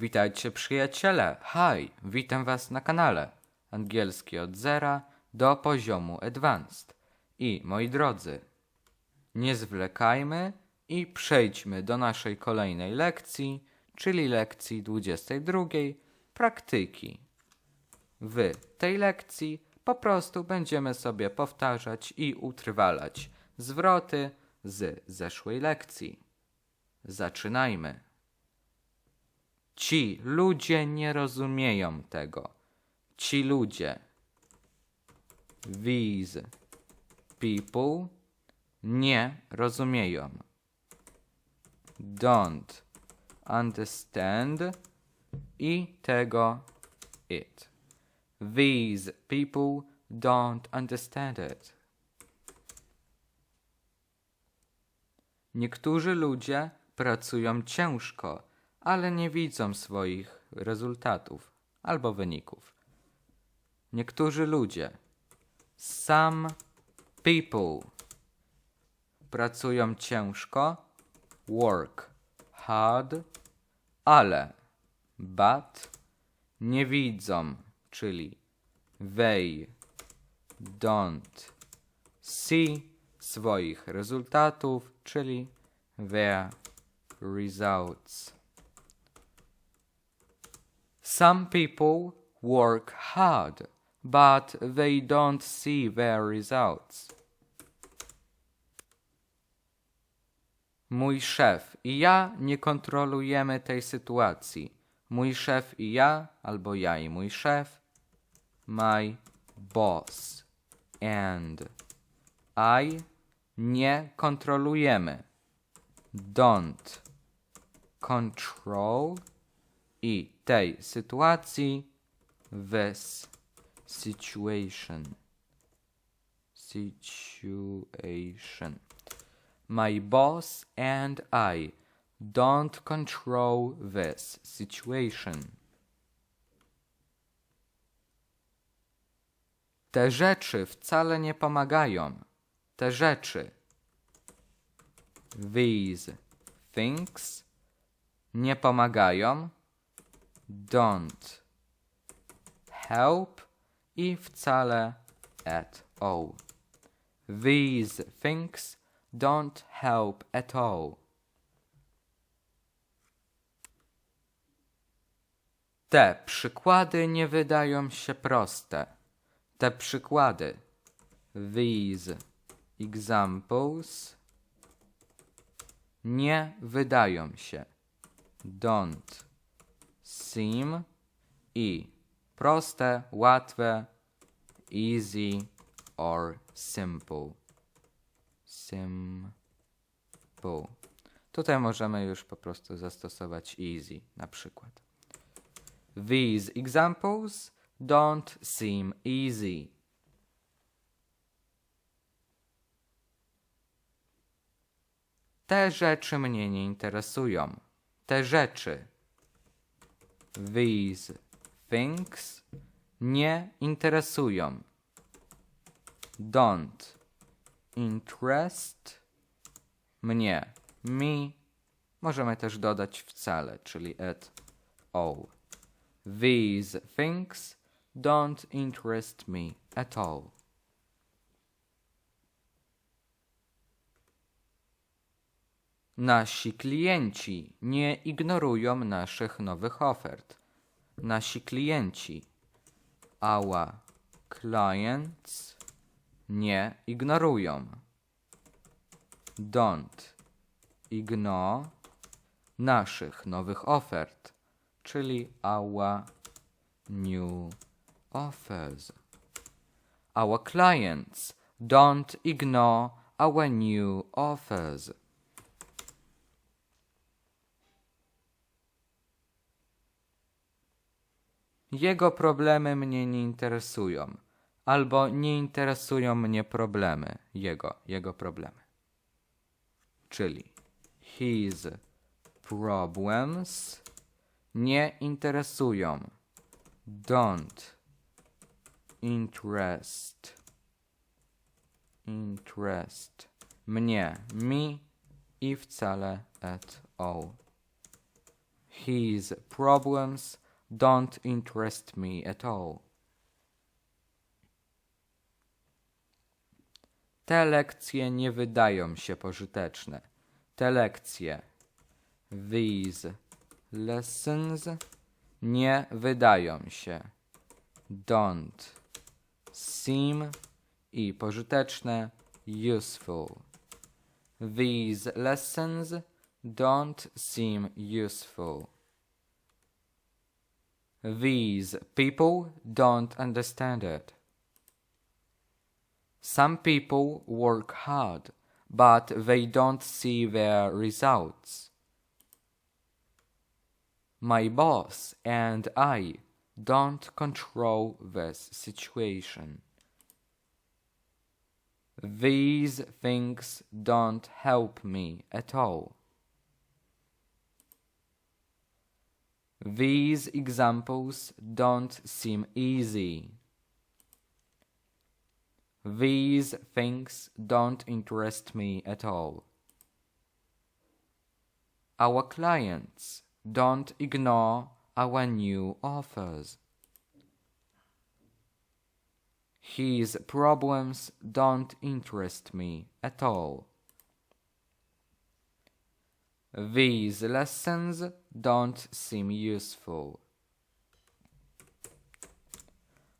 Witajcie przyjaciele! Hi! Witam was na kanale. Angielski od zera do poziomu advanced. I moi drodzy, nie zwlekajmy i przejdźmy do naszej kolejnej lekcji, czyli lekcji 22 praktyki. W tej lekcji po prostu będziemy sobie powtarzać i utrwalać zwroty z zeszłej lekcji. Zaczynajmy. Ci ludzie nie rozumieją tego. Ci ludzie. These people nie rozumieją. Don't understand i tego it. These people don't understand it. Niektórzy ludzie pracują ciężko, ale nie widzą swoich rezultatów albo wyników. Niektórzy ludzie, some people, pracują ciężko, work hard, ale, but, nie widzą, czyli they don't see swoich rezultatów, czyli their results. Some people work hard, but they don't see their results. Mój szef i ja nie kontrolujemy tej sytuacji. Mój szef i ja, albo ja i mój szef, my boss and I nie kontrolujemy. Don't control i tej sytuacji this situation. Situation. My boss and I don't control this situation. Te rzeczy wcale nie pomagają. Te rzeczy. These things nie pomagają. Don't help i wcale at all. These things don't help at all. Te przykłady nie wydają się proste. Te przykłady, these examples, nie wydają się. Don't seem i proste, łatwe, easy or simple. Simple. Tutaj możemy już po prostu zastosować easy na przykład. These examples don't seem easy. Te rzeczy mnie nie interesują. Te rzeczy. These things nie interesują. Don't interest mnie. Me możemy też dodać wcale, czyli at all. These things don't interest me at all. Nasi klienci nie ignorują naszych nowych ofert. Nasi klienci, our clients, nie ignorują. Don't ignore naszych nowych ofert, czyli our new offers. Our clients don't ignore our new offers. Jego problemy mnie nie interesują, albo nie interesują mnie problemy jego, jego problemy. Czyli his problems nie interesują. Don't interest interest mnie, me i wcale at all. His problems don't interest me at all. Te lekcje nie wydają się pożyteczne. Te lekcje. These lessons nie wydają się. Don't seem i pożyteczne useful. These lessons don't seem useful. These people don't understand it. Some people work hard, but they don't see their results. My boss and I don't control this situation. These things don't help me at all. These examples don't seem easy. These things don't interest me at all. Our clients don't ignore our new offers. His problems don't interest me at all. These lessons don't seem useful.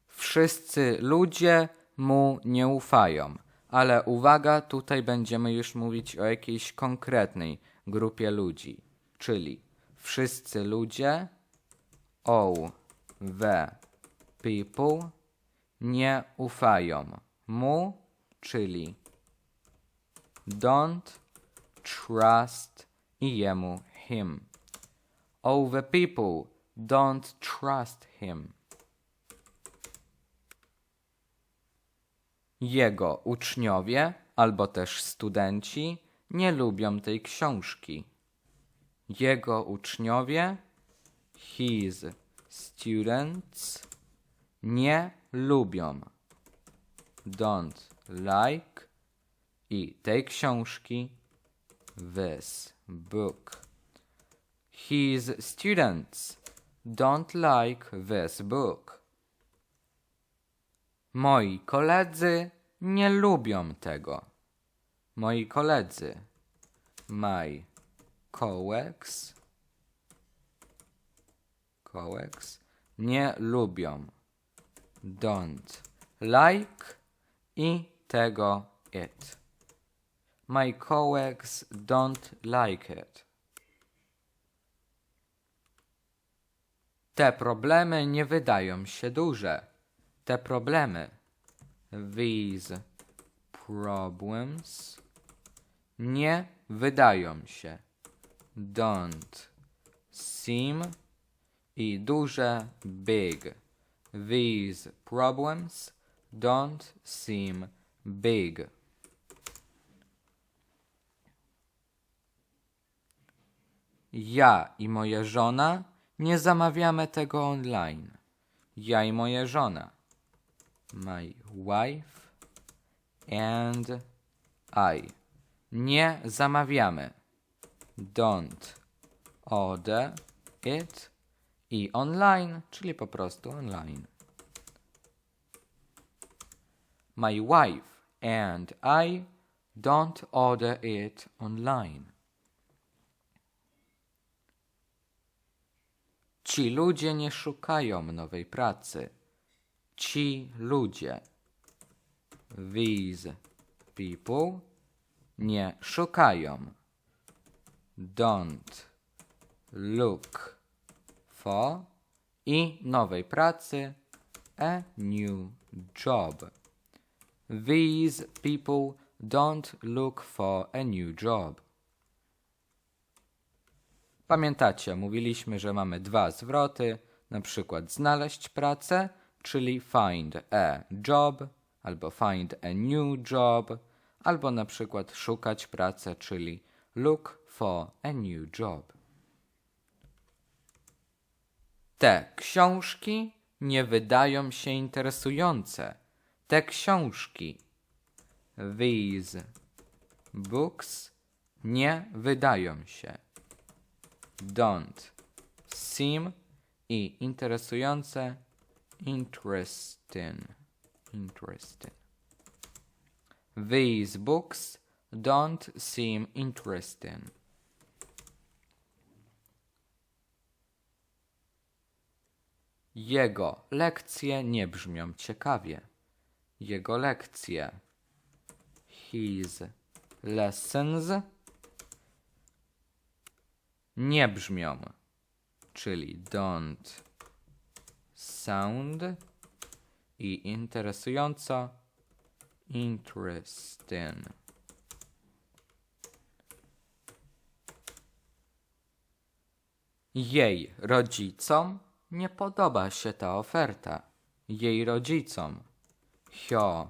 Wszyscy ludzie mu nie ufają, ale uwaga, tutaj będziemy już mówić o jakiejś konkretnej grupie ludzi, czyli wszyscy ludzie, all the people nie ufają mu, czyli don't trust i jemu him. All the people don't trust him. Jego uczniowie albo też studenci nie lubią tej książki. Jego uczniowie, his students, nie lubią. Don't like i tej książki, this book. His students don't like this book. Moi koledzy nie lubią tego. Moi koledzy. My colleagues. Colleagues nie lubią. Don't like i tego it. My colleagues don't like it. Te problemy nie wydają się duże. Te problemy. These problems nie wydają się. Don't seem i duże big. These problems don't seem big. Ja i moja żona nie zamawiamy tego online. Ja i moja żona. My wife and I. Nie zamawiamy. Don't order it i online, czyli po prostu online. My wife and I don't order it online. Ci ludzie nie szukają nowej pracy. Ci ludzie. These people nie szukają. Don't look for i nowej pracy a new job. These people don't look for a new job. Pamiętacie, mówiliśmy, że mamy dwa zwroty, na przykład znaleźć pracę, czyli find a job, albo find a new job, albo na przykład szukać pracę, czyli look for a new job. Te książki nie wydają się interesujące. Te książki, these books, nie wydają się. Don't seem i interesujące interesting. Interesting. These books don't seem interesting. Jego lekcje nie brzmią ciekawie. Jego lekcje. His lessons nie brzmią, czyli don't sound i interesująco interesting. Jej rodzicom nie podoba się ta oferta. Jej rodzicom, her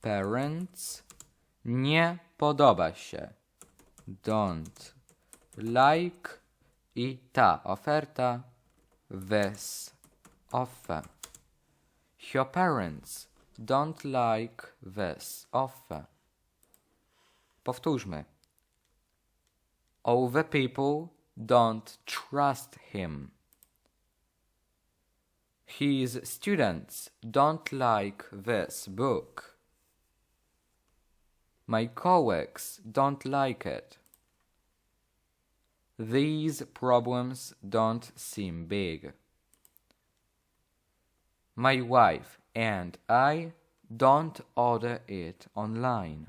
parents, nie podoba się. Don't like i ta oferta this offer. Her parents don't like this offer. Powtórzmy. All the people don't trust him. His students don't like this book. My colleagues don't like it. These problems don't seem big. My wife and I don't order it online.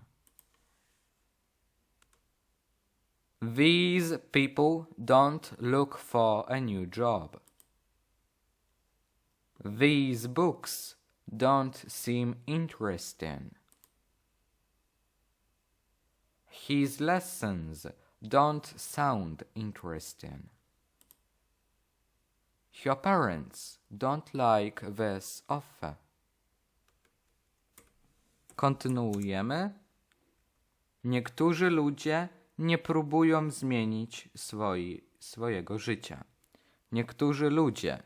These people don't look for a new job. These books don't seem interesting. His lessons don't sound interesting. Your parents don't like this offer. Kontynuujemy. Niektórzy ludzie nie próbują zmienić swoi, swojego życia. Niektórzy ludzie,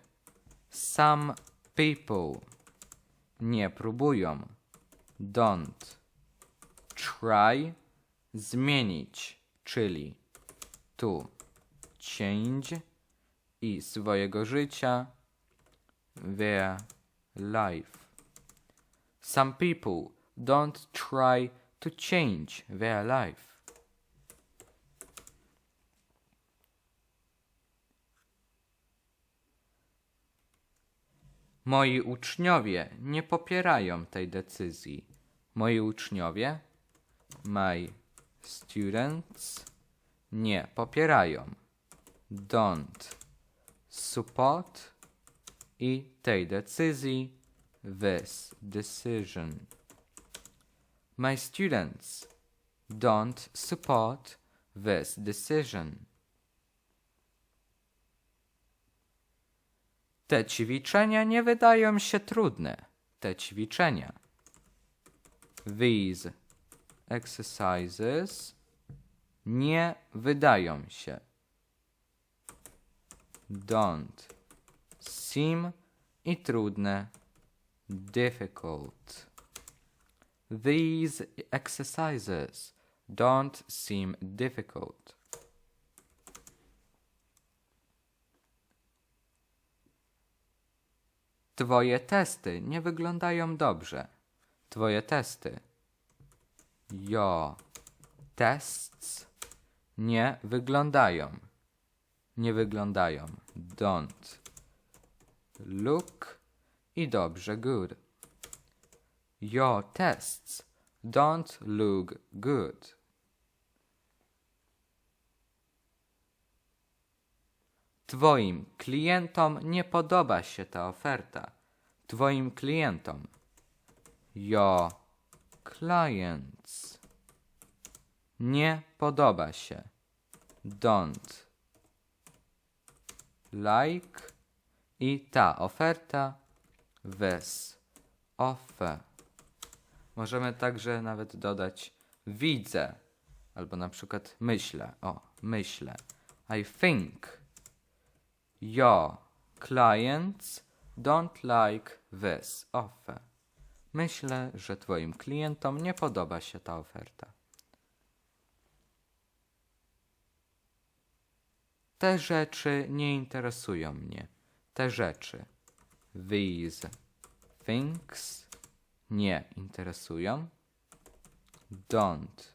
some people, nie próbują, don't try, zmienić, czyli to change i swojego życia, their life. Some people don't try to change their life. Moi uczniowie nie popierają tej decyzji. Moi uczniowie, my students, nie popierają. Don't support i tej decyzji this decision. My students don't support this decision. Te ćwiczenia nie wydają się trudne. Te ćwiczenia. These exercises nie wydają się. Don't seem i trudne. Difficult. These exercises don't seem difficult. Twoje testy nie wyglądają dobrze. Twoje testy. Your tests nie wyglądają. Nie wyglądają. Don't look i dobrze good. Your tests don't look good. Twoim klientom nie podoba się ta oferta. Twoim klientom. Your clients. Nie podoba się. Don't like i ta oferta this offer. Możemy także nawet dodać widzę albo na przykład myślę. O, myślę. I think your clients don't like this offer. Myślę, że Twoim klientom nie podoba się ta oferta. Te rzeczy nie interesują mnie. Te rzeczy. These things nie interesują. Don't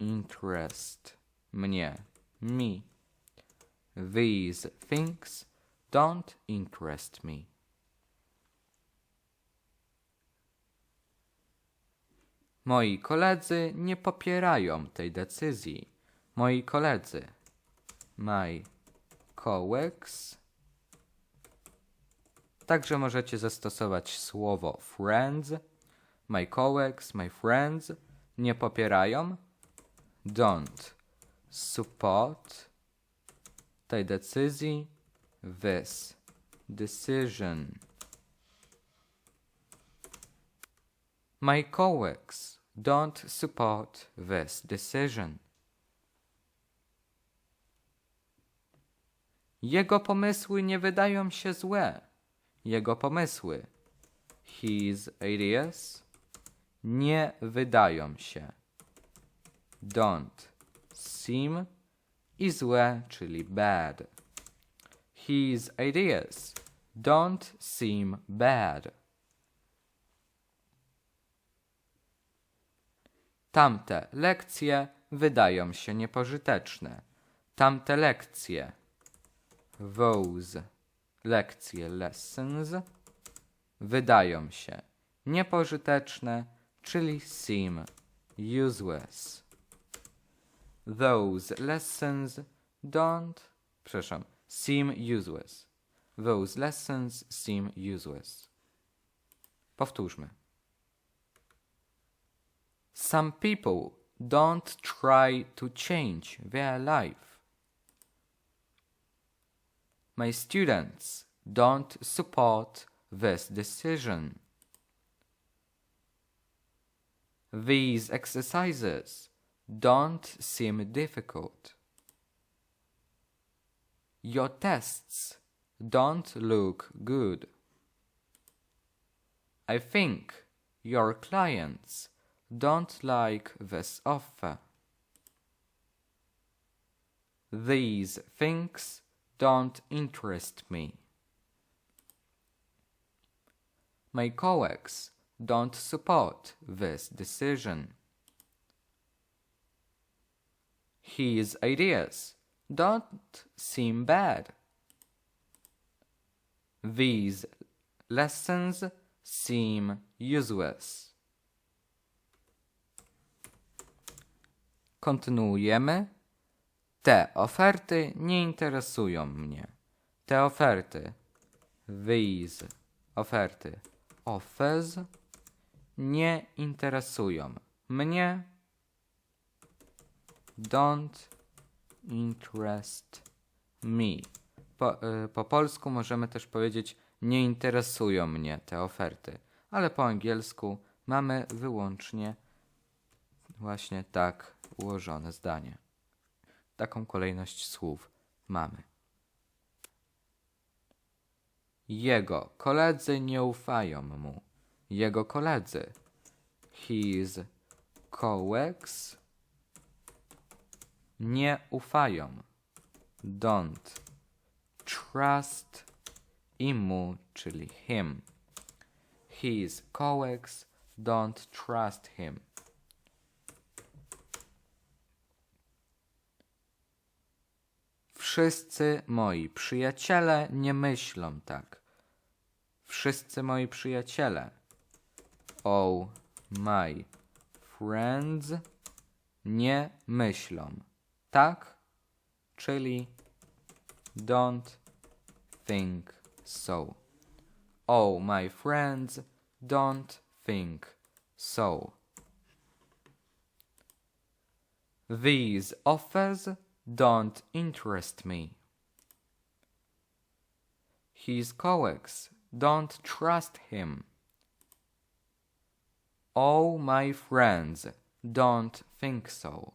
interest mnie. Me. These things don't interest me. Moi koledzy nie popierają tej decyzji. Moi koledzy. My colleagues. Także możecie zastosować słowo friends. My colleagues, my friends nie popierają. Don't support tej decyzji. This decision. My colleagues don't support this decision. Jego pomysły nie wydają się złe. Jego pomysły. His ideas nie wydają się. Don't seem i złe, czyli bad. His ideas don't seem bad. Tamte lekcje wydają się niepożyteczne. Tamte lekcje. Those lekcje lessons wydają się niepożyteczne, czyli seem useless. Those lessons don't, przepraszam, seem useless. Those lessons seem useless. Powtórzmy. Some people don't try to change their life. My students don't support this decision. These exercises don't seem difficult. Your tests don't look good. I think your clients don't like this offer. These things don't interest me. My colleagues don't support this decision. His ideas don't seem bad. These lessons seem useless. Kontynuujemy. Te oferty nie interesują mnie. Te oferty. These oferty. Offers nie interesują mnie. Don't interest me. Po, y, po polsku możemy też powiedzieć nie interesują mnie te oferty, ale po angielsku mamy wyłącznie właśnie tak ułożone zdanie. Taką kolejność słów mamy. Jego koledzy nie ufają mu. Jego koledzy. His colleagues nie ufają. Don't trust i mu, czyli him. His colleagues don't trust him. Wszyscy moi przyjaciele nie myślą tak. Wszyscy moi przyjaciele. All my friends nie myślą tak, czyli don't think so. All my friends don't think so. These offers don't interest me. His colleagues don't trust him. All my friends don't think so.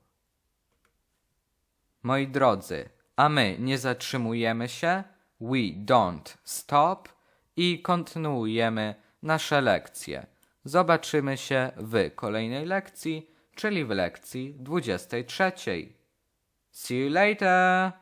Moi drodzy, a my nie zatrzymujemy się, we don't stop i kontynuujemy nasze lekcje. Zobaczymy się w kolejnej lekcji, czyli w lekcji 23. See you later!